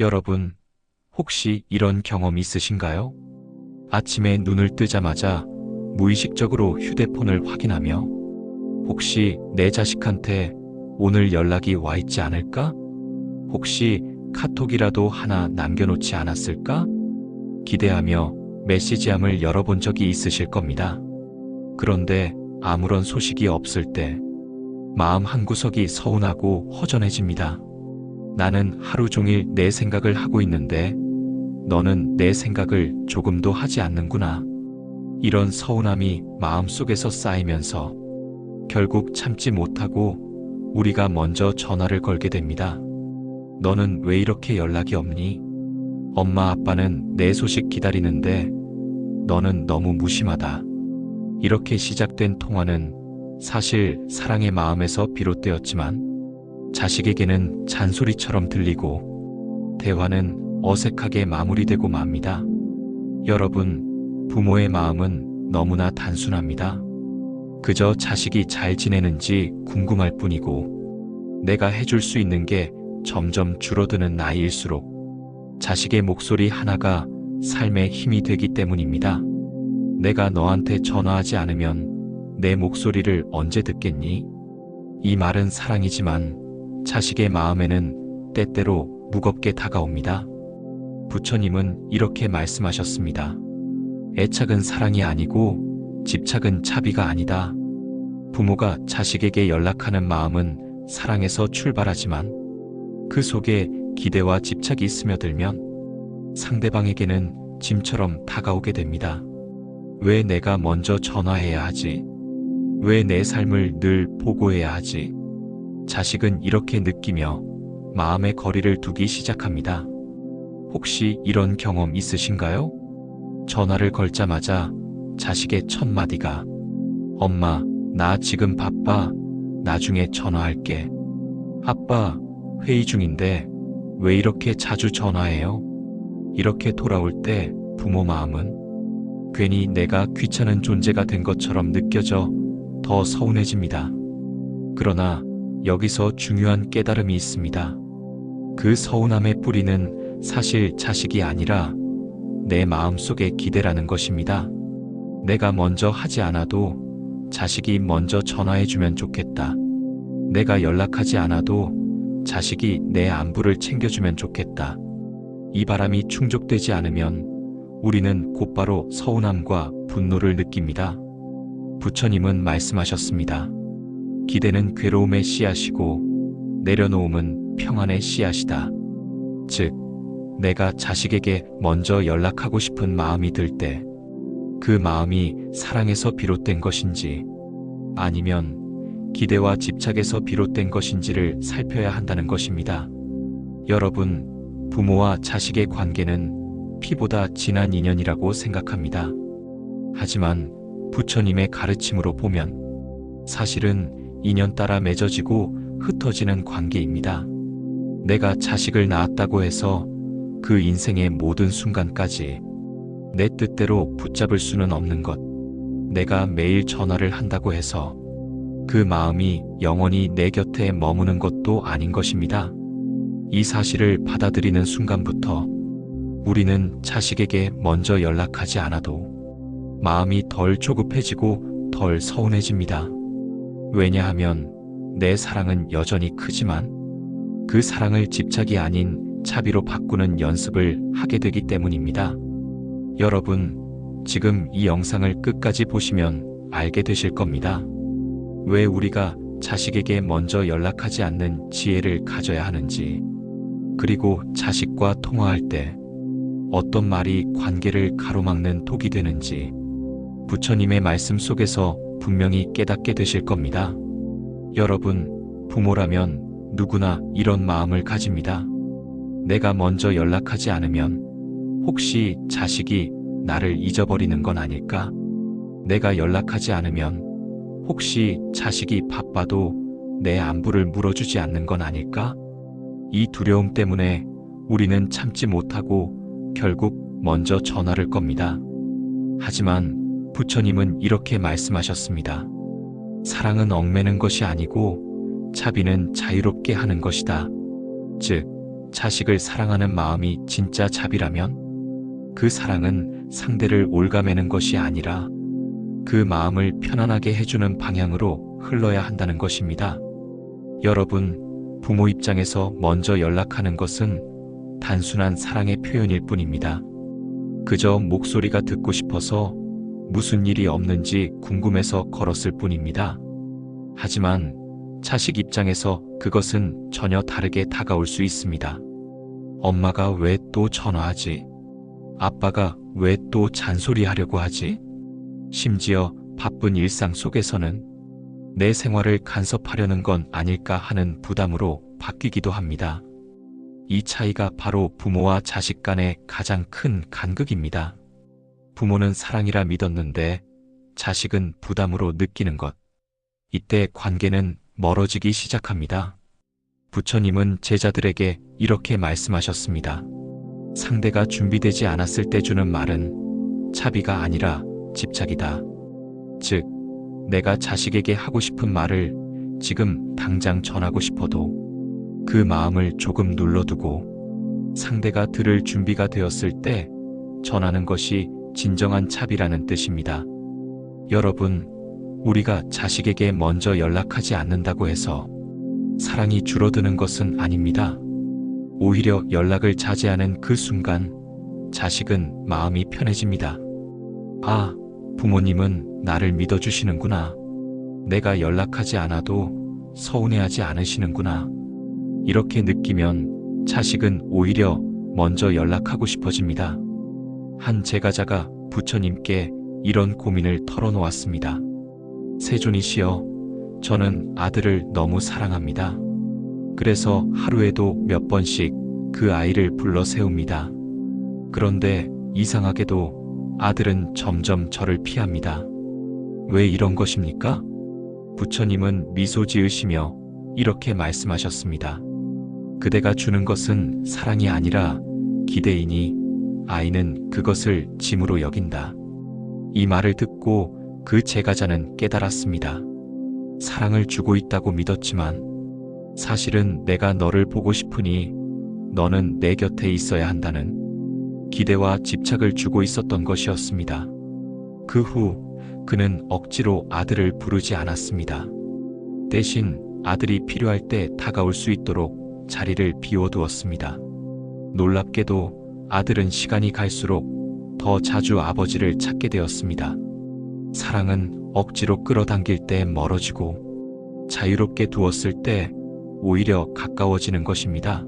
여러분, 혹시 이런 경험 있으신가요? 아침에 눈을 뜨자마자 무의식적으로 휴대폰을 확인하며 혹시 내 자식한테 오늘 연락이 와 있지 않을까? 혹시 카톡이라도 하나 남겨놓지 않았을까? 기대하며 메시지함을 열어본 적이 있으실 겁니다. 그런데 아무런 소식이 없을 때 마음 한구석이 서운하고 허전해집니다. 나는 하루 종일 내 생각을 하고 있는데 너는 내 생각을 조금도 하지 않는구나. 이런 서운함이 마음속에서 쌓이면서 결국 참지 못하고 우리가 먼저 전화를 걸게 됩니다. 너는 왜 이렇게 연락이 없니? 엄마 아빠는 내 소식 기다리는데 너는 너무 무심하다. 이렇게 시작된 통화는 사실 사랑의 마음에서 비롯되었지만 자식에게는 잔소리처럼 들리고 대화는 어색하게 마무리되고 맙니다. 여러분, 부모의 마음은 너무나 단순합니다. 그저 자식이 잘 지내는지 궁금할 뿐이고 내가 해줄 수 있는 게 점점 줄어드는 나이일수록 자식의 목소리 하나가 삶의 힘이 되기 때문입니다. 내가 너한테 전화하지 않으면 내 목소리를 언제 듣겠니? 이 말은 사랑이지만 자식의 마음에는 때때로 무겁게 다가옵니다. 부처님은 이렇게 말씀하셨습니다. 애착은 사랑이 아니고 집착은 차비가 아니다. 부모가 자식에게 연락하는 마음은 사랑에서 출발하지만 그 속에 기대와 집착이 스며들면 상대방에게는 짐처럼 다가오게 됩니다. 왜 내가 먼저 전화해야 하지? 왜 내 삶을 늘 보고해야 하지? 자식은 이렇게 느끼며 마음의 거리를 두기 시작합니다. 혹시 이런 경험 있으신가요? 전화를 걸자마자 자식의 첫 마디가 엄마, 나 지금 바빠. 나중에 전화할게. 아빠, 회의 중인데 왜 이렇게 자주 전화해요? 이렇게 돌아올 때 부모 마음은 괜히 내가 귀찮은 존재가 된 것처럼 느껴져 더 서운해집니다. 그러나 여기서 중요한 깨달음이 있습니다. 그 서운함의 뿌리는 사실 자식이 아니라 내 마음 속의 기대라는 것입니다. 내가 먼저 하지 않아도 자식이 먼저 전화해주면 좋겠다. 내가 연락하지 않아도 자식이 내 안부를 챙겨주면 좋겠다. 이 바람이 충족되지 않으면 우리는 곧바로 서운함과 분노를 느낍니다. 부처님은 말씀하셨습니다. 기대는 괴로움의 씨앗이고 내려놓음은 평안의 씨앗이다. 즉, 내가 자식에게 먼저 연락하고 싶은 마음이 들 때, 그 마음이 사랑에서 비롯된 것인지, 아니면 기대와 집착에서 비롯된 것인지를 살펴야 한다는 것입니다. 여러분, 부모와 자식의 관계는 피보다 진한 인연이라고 생각합니다. 하지만 부처님의 가르침으로 보면 사실은 인연 따라 맺어지고 흩어지는 관계입니다. 내가 자식을 낳았다고 해서 그 인생의 모든 순간까지 내 뜻대로 붙잡을 수는 없는 것. 내가 매일 전화를 한다고 해서 그 마음이 영원히 내 곁에 머무는 것도 아닌 것입니다. 이 사실을 받아들이는 순간부터 우리는 자식에게 먼저 연락하지 않아도 마음이 덜 조급해지고 덜 서운해집니다. 왜냐하면 내 사랑은 여전히 크지만 그 사랑을 집착이 아닌 차비로 바꾸는 연습을 하게 되기 때문입니다. 여러분, 지금 이 영상을 끝까지 보시면 알게 되실 겁니다. 왜 우리가 자식에게 먼저 연락하지 않는 지혜를 가져야 하는지, 그리고 자식과 통화할 때 어떤 말이 관계를 가로막는 독이 되는지, 부처님의 말씀 속에서 분명히 깨닫게 되실 겁니다. 여러분, 부모라면 누구나 이런 마음을 가집니다. 내가 먼저 연락하지 않으면 혹시 자식이 나를 잊어버리는 건 아닐까? 내가 연락하지 않으면 혹시 자식이 바빠도 내 안부를 물어주지 않는 건 아닐까? 이 두려움 때문에 우리는 참지 못하고 결국 먼저 전화를 겁니다. 하지만 부처님은 이렇게 말씀하셨습니다. 사랑은 얽매는 것이 아니고 차비는 자유롭게 하는 것이다. 즉, 자식을 사랑하는 마음이 진짜 자비라면 그 사랑은 상대를 올가매는 것이 아니라 그 마음을 편안하게 해주는 방향으로 흘러야 한다는 것입니다. 여러분, 부모 입장에서 먼저 연락하는 것은 단순한 사랑의 표현일 뿐입니다. 그저 목소리가 듣고 싶어서 무슨 일이 없는지 궁금해서 걸었을 뿐입니다. 하지만 자식 입장에서 그것은 전혀 다르게 다가올 수 있습니다. 엄마가 왜 또 전화하지? 아빠가 왜 또 잔소리하려고 하지? 심지어 바쁜 일상 속에서는 내 생활을 간섭하려는 건 아닐까 하는 부담으로 바뀌기도 합니다. 이 차이가 바로 부모와 자식 간의 가장 큰 간극입니다. 부모는 사랑이라 믿었는데 자식은 부담으로 느끼는 것. 이때 관계는 멀어지기 시작합니다. 부처님은 제자들에게 이렇게 말씀하셨습니다. 상대가 준비되지 않았을 때 주는 말은 차비가 아니라 집착이다. 즉, 내가 자식에게 하고 싶은 말을 지금 당장 전하고 싶어도 그 마음을 조금 눌러두고 상대가 들을 준비가 되었을 때 전하는 것이 진정한 차비라는 뜻입니다. 여러분, 우리가 자식에게 먼저 연락하지 않는다고 해서 사랑이 줄어드는 것은 아닙니다. 오히려 연락을 자제하는 그 순간 자식은 마음이 편해집니다. 아, 부모님은 나를 믿어주시는구나. 내가 연락하지 않아도 서운해하지 않으시는구나. 이렇게 느끼면 자식은 오히려 먼저 연락하고 싶어집니다. 한 제가자가 부처님께 이런 고민을 털어놓았습니다. 세존이시여, 저는 아들을 너무 사랑합니다. 그래서 하루에도 몇 번씩 그 아이를 불러 세웁니다. 그런데 이상하게도 아들은 점점 저를 피합니다. 왜 이런 것입니까? 부처님은 미소 지으시며 이렇게 말씀하셨습니다. 그대가 주는 것은 사랑이 아니라 기대이니 아이는 그것을 짐으로 여긴다. 이 말을 듣고 그 제가자는 깨달았습니다. 사랑을 주고 있다고 믿었지만 사실은 내가 너를 보고 싶으니 너는 내 곁에 있어야 한다는 기대와 집착을 주고 있었던 것이었습니다. 그 후 그는 억지로 아들을 부르지 않았습니다. 대신 아들이 필요할 때 다가올 수 있도록 자리를 비워두었습니다. 놀랍게도 아들은 시간이 갈수록 더 자주 아버지를 찾게 되었습니다. 사랑은 억지로 끌어당길 때 멀어지고 자유롭게 두었을 때 오히려 가까워지는 것입니다.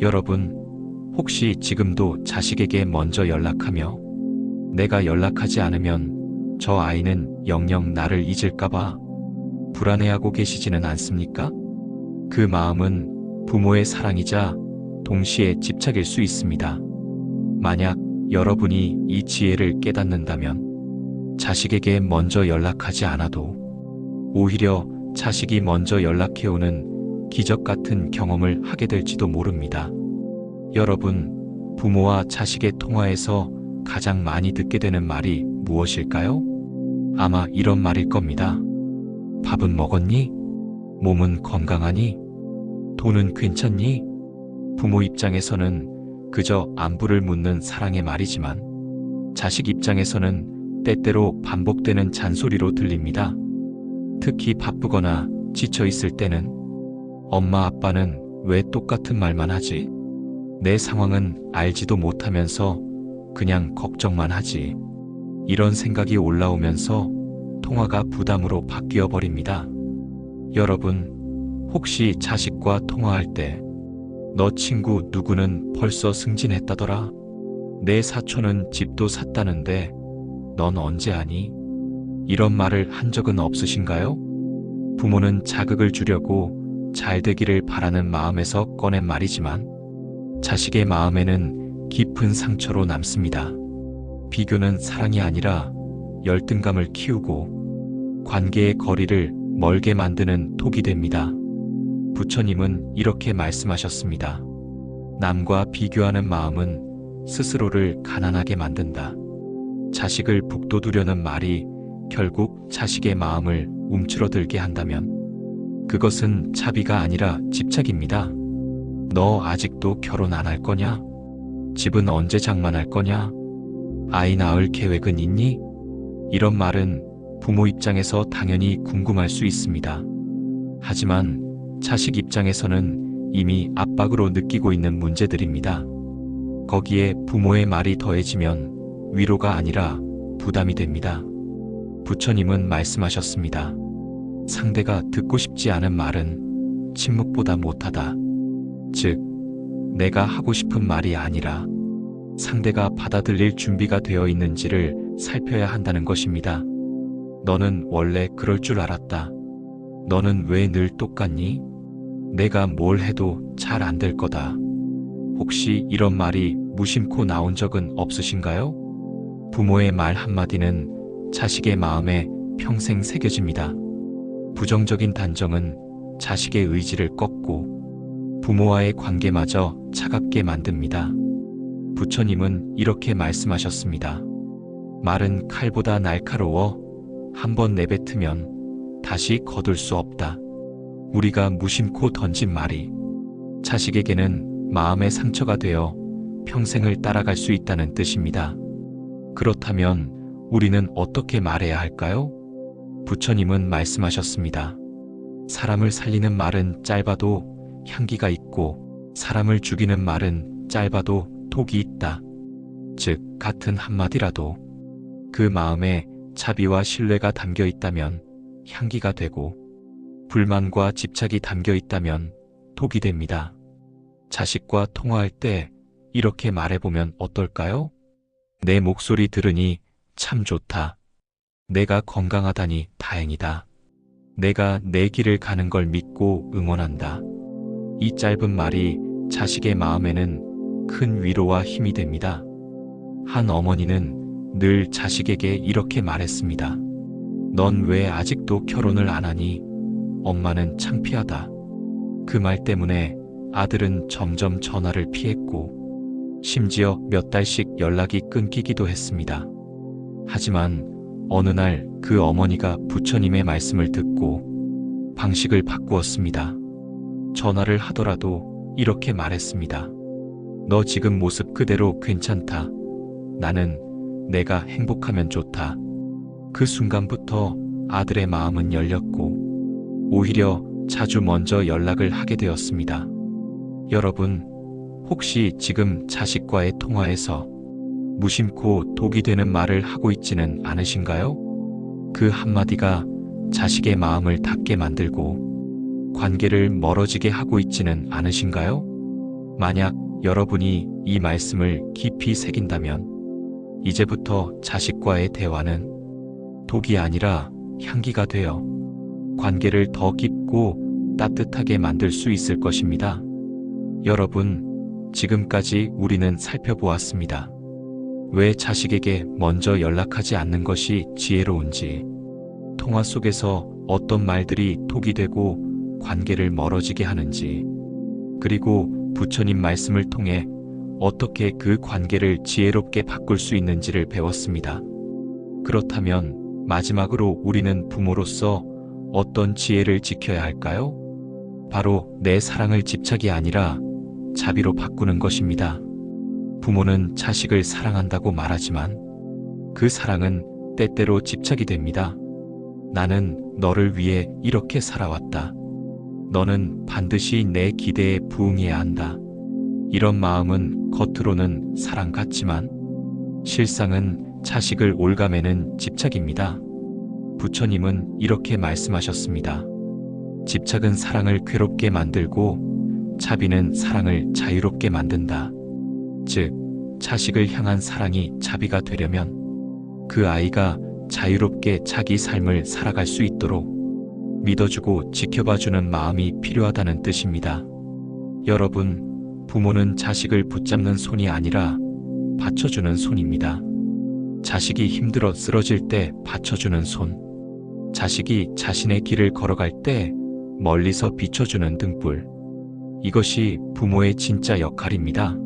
여러분, 혹시 지금도 자식에게 먼저 연락하며 내가 연락하지 않으면 저 아이는 영영 나를 잊을까봐 불안해하고 계시지는 않습니까? 그 마음은 부모의 사랑이자 동시에 집착일 수 있습니다. 만약 여러분이 이 지혜를 깨닫는다면 자식에게 먼저 연락하지 않아도 오히려 자식이 먼저 연락해오는 기적 같은 경험을 하게 될지도 모릅니다. 여러분, 부모와 자식의 통화에서 가장 많이 듣게 되는 말이 무엇일까요? 아마 이런 말일 겁니다. 밥은 먹었니? 몸은 건강하니? 돈은 괜찮니? 부모 입장에서는 그저 안부를 묻는 사랑의 말이지만 자식 입장에서는 때때로 반복되는 잔소리로 들립니다. 특히 바쁘거나 지쳐 있을 때는 엄마 아빠는 왜 똑같은 말만 하지? 내 상황은 알지도 못하면서 그냥 걱정만 하지. 이런 생각이 올라오면서 통화가 부담으로 바뀌어 버립니다. 여러분, 혹시 자식과 통화할 때, 너 친구 누구는 벌써 승진했다더라? 내 사촌은 집도 샀다는데, 넌 언제 하니? 이런 말을 한 적은 없으신가요? 부모는 자극을 주려고 잘 되기를 바라는 마음에서 꺼낸 말이지만, 자식의 마음에는 깊은 상처로 남습니다. 비교는 사랑이 아니라 열등감을 키우고 관계의 거리를 멀게 만드는 독이 됩니다. 부처님은 이렇게 말씀하셨습니다. 남과 비교하는 마음은 스스로를 가난하게 만든다. 자식을 북돋우려는 말이 결국 자식의 마음을 움츠러들게 한다면 그것은 자비가 아니라 집착입니다. 너 아직도 결혼 안 할 거냐? 집은 언제 장만할 거냐? 아이 낳을 계획은 있니? 이런 말은 부모 입장에서 당연히 궁금할 수 있습니다. 하지만 자식 입장에서는 이미 압박으로 느끼고 있는 문제들입니다. 거기에 부모의 말이 더해지면 위로가 아니라 부담이 됩니다. 부처님은 말씀하셨습니다. 상대가 듣고 싶지 않은 말은 침묵보다 못하다. 즉, 내가 하고 싶은 말이 아니라 상대가 받아들일 준비가 되어 있는지를 살펴야 한다는 것입니다. 너는 원래 그럴 줄 알았다. 너는 왜 늘 똑같니? 내가 뭘 해도 잘 안 될 거다. 혹시 이런 말이 무심코 나온 적은 없으신가요? 부모의 말 한마디는 자식의 마음에 평생 새겨집니다. 부정적인 단정은 자식의 의지를 꺾고 부모와의 관계마저 차갑게 만듭니다. 부처님은 이렇게 말씀하셨습니다. 말은 칼보다 날카로워 한 번 내뱉으면 다시 거둘 수 없다. 우리가 무심코 던진 말이 자식에게는 마음의 상처가 되어 평생을 따라갈 수 있다는 뜻입니다. 그렇다면 우리는 어떻게 말해야 할까요? 부처님은 말씀하셨습니다. 사람을 살리는 말은 짧아도 향기가 있고 사람을 죽이는 말은 짧아도 독이 있다. 즉, 같은 한마디라도 그 마음에 자비와 신뢰가 담겨 있다면 향기가 되고 불만과 집착이 담겨 있다면 독이 됩니다. 자식과 통화할 때 이렇게 말해보면 어떨까요? 내 목소리 들으니 참 좋다. 내가 건강하다니 다행이다. 내가 내 길을 가는 걸 믿고 응원한다. 이 짧은 말이 자식의 마음에는 큰 위로와 힘이 됩니다. 한 어머니는 늘 자식에게 이렇게 말했습니다. 넌 왜 아직도 결혼을 안 하니? 엄마는 창피하다. 그 말 때문에 아들은 점점 전화를 피했고, 심지어 몇 달씩 연락이 끊기기도 했습니다. 하지만 어느 날 그 어머니가 부처님의 말씀을 듣고 방식을 바꾸었습니다. 전화를 하더라도 이렇게 말했습니다. 너 지금 모습 그대로 괜찮다. 나는 내가 행복하면 좋다. 그 순간부터 아들의 마음은 열렸고 오히려 자주 먼저 연락을 하게 되었습니다. 여러분, 혹시 지금 자식과의 통화에서 무심코 독이 되는 말을 하고 있지는 않으신가요? 그 한마디가 자식의 마음을 닫게 만들고 관계를 멀어지게 하고 있지는 않으신가요? 만약 여러분이 이 말씀을 깊이 새긴다면 이제부터 자식과의 대화는 독이 아니라 향기가 되어 관계를 더 깊고 따뜻하게 만들 수 있을 것입니다. 여러분, 지금까지 우리는 살펴보았습니다. 왜 자식에게 먼저 연락하지 않는 것이 지혜로운지, 통화 속에서 어떤 말들이 독이 되고 관계를 멀어지게 하는지, 그리고 부처님 말씀을 통해 어떻게 그 관계를 지혜롭게 바꿀 수 있는지를 배웠습니다. 그렇다면 마지막으로 우리는 부모로서 어떤 지혜를 지켜야 할까요? 바로 내 사랑을 집착이 아니라 자비로 바꾸는 것입니다. 부모는 자식을 사랑한다고 말하지만 그 사랑은 때때로 집착이 됩니다. 나는 너를 위해 이렇게 살아왔다. 너는 반드시 내 기대에 부응해야 한다. 이런 마음은 겉으로는 사랑 같지만 실상은 자식을 올가매는 집착입니다. 부처님은 이렇게 말씀하셨습니다. 집착은 사랑을 괴롭게 만들고 자비는 사랑을 자유롭게 만든다. 즉, 자식을 향한 사랑이 자비가 되려면 그 아이가 자유롭게 자기 삶을 살아갈 수 있도록 믿어주고 지켜봐주는 마음이 필요하다는 뜻입니다. 여러분, 부모는 자식을 붙잡는 손이 아니라 받쳐주는 손입니다. 자식이 힘들어 쓰러질 때 받쳐주는 손. 자식이 자신의 길을 걸어갈 때 멀리서 비춰주는 등불. 이것이 부모의 진짜 역할입니다.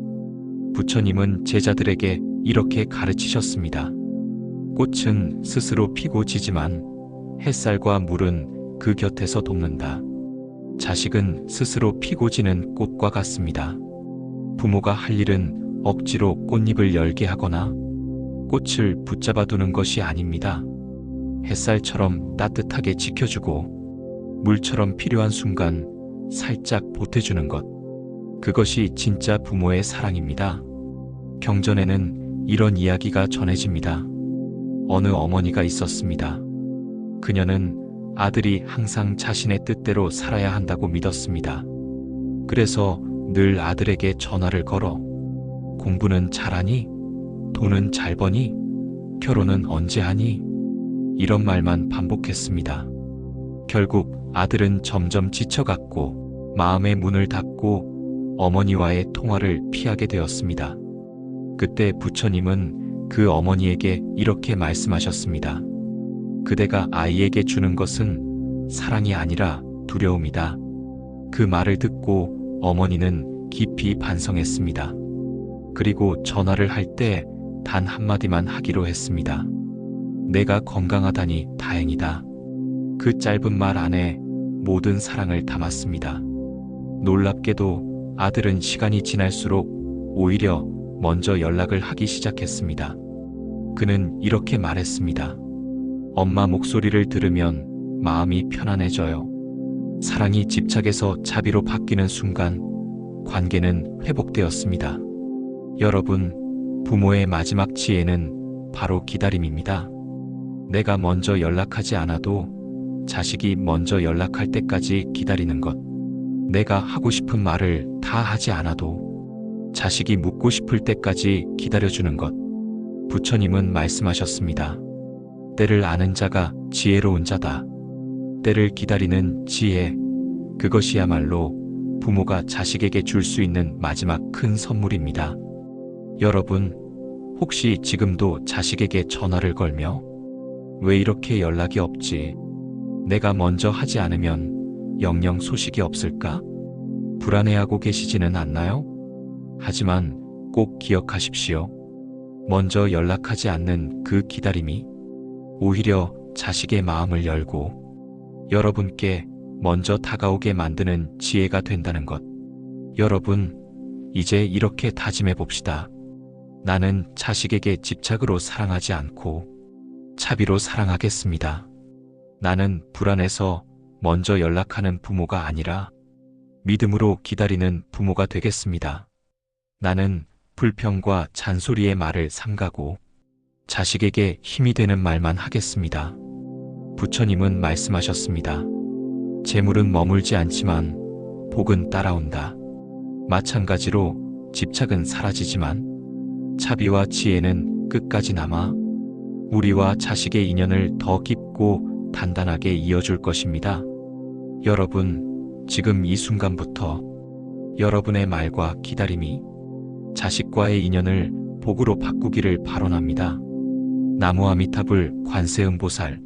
부처님은 제자들에게 이렇게 가르치셨습니다. 꽃은 스스로 피고 지지만 햇살과 물은 그 곁에서 돕는다. 자식은 스스로 피고 지는 꽃과 같습니다. 부모가 할 일은 억지로 꽃잎을 열게 하거나 꽃을 붙잡아 두는 것이 아닙니다. 햇살처럼 따뜻하게 지켜주고 물처럼 필요한 순간 살짝 보태주는 것. 그것이 진짜 부모의 사랑입니다. 경전에는 이런 이야기가 전해집니다. 어느 어머니가 있었습니다. 그녀는 아들이 항상 자신의 뜻대로 살아야 한다고 믿었습니다. 그래서 늘 아들에게 전화를 걸어 공부는 잘하니? 돈은 잘 버니? 결혼은 언제 하니? 이런 말만 반복했습니다. 결국 아들은 점점 지쳐갔고 마음의 문을 닫고 어머니와의 통화를 피하게 되었습니다. 그때 부처님은 그 어머니에게 이렇게 말씀하셨습니다. 그대가 아이에게 주는 것은 사랑이 아니라 두려움이다. 그 말을 듣고 어머니는 깊이 반성했습니다. 그리고 전화를 할 때 단 한마디만 하기로 했습니다. 내가 건강하다니 다행이다. 그 짧은 말 안에 모든 사랑을 담았습니다. 놀랍게도 아들은 시간이 지날수록 오히려 먼저 연락을 하기 시작했습니다. 그는 이렇게 말했습니다. 엄마 목소리를 들으면 마음이 편안해져요. 사랑이 집착에서 자비로 바뀌는 순간 관계는 회복되었습니다. 여러분, 부모의 마지막 지혜는 바로 기다림입니다. 내가 먼저 연락하지 않아도 자식이 먼저 연락할 때까지 기다리는 것. 내가 하고 싶은 말을 다 하지 않아도 자식이 묻고 싶을 때까지 기다려주는 것. 부처님은 말씀하셨습니다. 때를 아는 자가 지혜로운 자다. 때를 기다리는 지혜. 그것이야말로 부모가 자식에게 줄 수 있는 마지막 큰 선물입니다. 여러분, 혹시 지금도 자식에게 전화를 걸며 왜 이렇게 연락이 없지? 내가 먼저 하지 않으면 영영 소식이 없을까? 불안해하고 계시지는 않나요? 하지만 꼭 기억하십시오. 먼저 연락하지 않는 그 기다림이 오히려 자식의 마음을 열고 여러분께 먼저 다가오게 만드는 지혜가 된다는 것. 여러분, 이제 이렇게 다짐해 봅시다. 나는 자식에게 집착으로 사랑하지 않고 차비로 사랑하겠습니다. 나는 불안해서 먼저 연락하는 부모가 아니라 믿음으로 기다리는 부모가 되겠습니다. 나는 불평과 잔소리의 말을 삼가고 자식에게 힘이 되는 말만 하겠습니다. 부처님은 말씀하셨습니다. 재물은 머물지 않지만 복은 따라온다. 마찬가지로 집착은 사라지지만 차비와 지혜는 끝까지 남아 우리와 자식의 인연을 더 깊고 단단하게 이어줄 것입니다. 여러분, 지금 이 순간부터 여러분의 말과 기다림이 자식과의 인연을 복으로 바꾸기를 발언합니다. 나무 아미타불 관세음보살